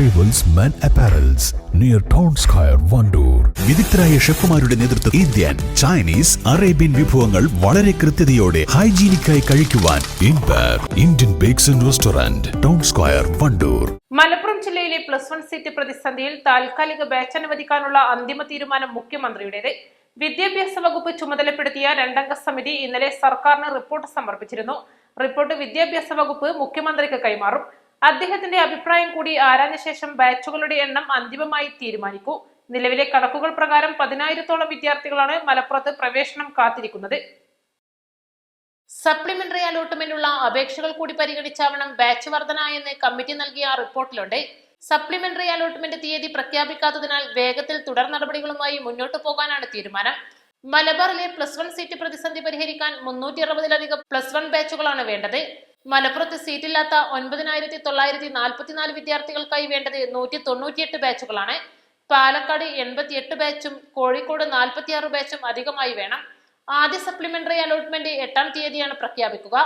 Jewels men apparels near town square Wandoor വിദഗ്ധരായ ഷെഫുമാരുടെ നേതൃത്വം ഇന്ത്യൻ ചൈനീസ് അറേബ്യൻ വിഭവങ്ങൾ വളരെ കൃത്യതയോടെ ഹൈജീനിക്കായി കഴിക്കുവാൻ Indian bakes and restaurant town square Wandoor Malappuram ജില്ലയിലെ പ്ലസ് വൺ സീറ്റ് പ്രതിസന്ധിയിൽ താൽക്കാലിക ബാച്ച് അനുവദിക്കാനുള്ള അന്തിമ തീരുമാനം മുഖ്യമന്ത്രിയുടേത്. വിദ്യാഭ്യാസ വകുപ്പ് ചുമതലപ്പെടുത്തിയ രണ്ടംഗ സമിതി ഇന്നലെ സർക്കാരിന് റിപ്പോർട്ട് സമർപ്പിച്ചിരുന്നു. റിപ്പോർട്ട് വിദ്യാഭ്യാസ വകുപ്പ് മുഖ്യമന്ത്രിക്ക് കൈമാറും. അദ്ദേഹത്തിന്റെ അഭിപ്രായം കൂടി ആരാഞ്ഞ ശേഷം ബാച്ചുകളുടെ എണ്ണം അന്തിമമായി തീരുമാനിക്കൂ. നിലവിലെ കണക്കുകൾ പ്രകാരം പതിനായിരത്തോളം വിദ്യാർത്ഥികളാണ് മലപ്പുറത്ത് പ്രവേശനം കാത്തിരിക്കുന്നത്. സപ്ലിമെന്ററി അലോട്ട്മെന്റുള്ള അപേക്ഷകൾ കൂടി പരിഗണിച്ചാവണം ബാച്ച് വർധന എന്ന് കമ്മിറ്റി നൽകിയ റിപ്പോർട്ടിലുണ്ട്. സപ്ലിമെന്ററി അലോട്ട്മെന്റ് തീയതി പ്രഖ്യാപിക്കാത്തതിനാൽ വേഗത്തിൽ തുടർ നടപടികളുമായി മുന്നോട്ടു പോകാനാണ് തീരുമാനം. മലബാറിലെ പ്ലസ് വൺ സീറ്റ് പ്രതിസന്ധി പരിഹരിക്കാൻ മുന്നൂറ്റി അറുപതിലധികം പ്ലസ് വൺ ബാച്ചുകളാണ് വേണ്ടത്. മലപ്പുറത്ത് സീറ്റില്ലാത്ത ഒൻപതിനായിരത്തി തൊള്ളായിരത്തി നാൽപ്പത്തിനാല് വിദ്യാർത്ഥികൾക്കായി വേണ്ടത് നൂറ്റി തൊണ്ണൂറ്റിയെട്ട് ബാച്ചുകളാണ്. പാലക്കാട് എൺപത്തിയെട്ട് ബാച്ചും കോഴിക്കോട് നാൽപ്പത്തിയാറ് ബാച്ചും അധികമായി വേണം. ആദ്യ സപ്ലിമെന്ററി അലോട്ട്മെന്റ് എട്ടാം തീയതിയാണ് പ്രഖ്യാപിക്കുക.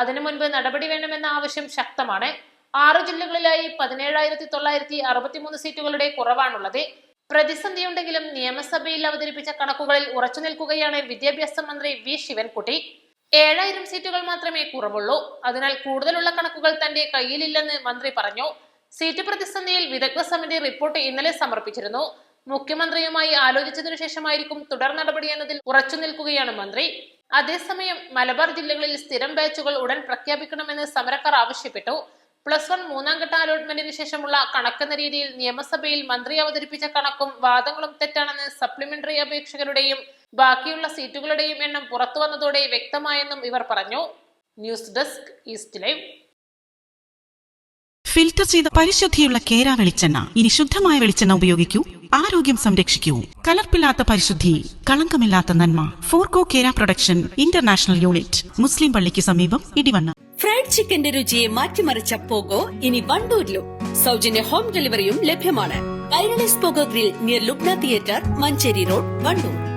അതിനു മുൻപ് നടപടി വേണമെന്ന ആവശ്യം ശക്തമാണ്. ആറ് ജില്ലകളിലായി പതിനേഴായിരത്തി തൊള്ളായിരത്തി അറുപത്തിമൂന്ന് സീറ്റുകളുടെ കുറവാണുള്ളത്. പ്രതിസന്ധിയുണ്ടെങ്കിലും നിയമസഭയിൽ അവതരിപ്പിച്ച കണക്കുകളിൽ ഉറച്ചു നിൽക്കുകയാണ് വിദ്യാഭ്യാസ മന്ത്രി വി. ശിവൻകുട്ടി. ഏഴായിരം സീറ്റുകൾ മാത്രമേ കുറവുള്ളൂ. അതിനാൽ കൂടുതലുള്ള കണക്കുകൾ തന്റെ കയ്യിലില്ലെന്ന് മന്ത്രി പറഞ്ഞു. സീറ്റ് പ്രതിസന്ധിയിൽ വിദഗ്ധ സമിതി റിപ്പോർട്ട് ഇന്നലെ സമർപ്പിച്ചിരുന്നു. മുഖ്യമന്ത്രിയുമായി ആലോചിച്ചതിനു ശേഷമായിരിക്കും തുടർ നടപടി എന്നതിൽ ഉറച്ചു നിൽക്കുകയാണ് മന്ത്രി. അതേസമയം മലബാർ ജില്ലകളിൽ സ്ഥിരം ബാച്ചുകൾ ഉടൻ പ്രഖ്യാപിക്കണമെന്ന് സമരക്കാർ ആവശ്യപ്പെട്ടു. പ്ലസ് വൺ മൂന്നാം ഘട്ട അലോട്ട്മെന്റിന് ശേഷമുള്ള കണക്കെന്ന രീതിയിൽ നിയമസഭയിൽ മന്ത്രി അവതരിപ്പിച്ച കണക്കും വാദങ്ങളും തെറ്റാണെന്ന് സപ്ലിമെന്ററി അപേക്ഷകരുടെയും ബാക്കിയുള്ള സീറ്റുകളുടെയും എണ്ണം പുറത്തു വന്നതോടെ വ്യക്തമായെന്നും ഇവർ പറഞ്ഞു. News desk east live. Filter ചെയ്ത പരിശുദ്ധിയുള്ള കേര വെളിച്ചെണ്ണ. ഇനി ശുദ്ധമായ വെളിച്ചെണ്ണ ഉപയോഗിക്കൂ. ആരോഗ്യം സംരക്ഷിക്കൂ. കലർപ്പില്ലാത്ത പരിശുദ്ധി കളങ്കമില്ലാത്ത നന്മ. Forco Kera production international unit. മുസ്ലിം പള്ളിക്ക് സമീപം ഇടിവണ്ണ. ഫ്രൈഡ് ചിക്കന്റെ രുചിയെ മാറ്റിമറിച്ച പോകോ ഇനി വണ്ടൂരിലും. സൗജന്യ ഹോം ഡെലിവറിയും ലഭ്യമാണ്. Kairalis pogo grill near Lubna theatre Manjeri road Wandoor.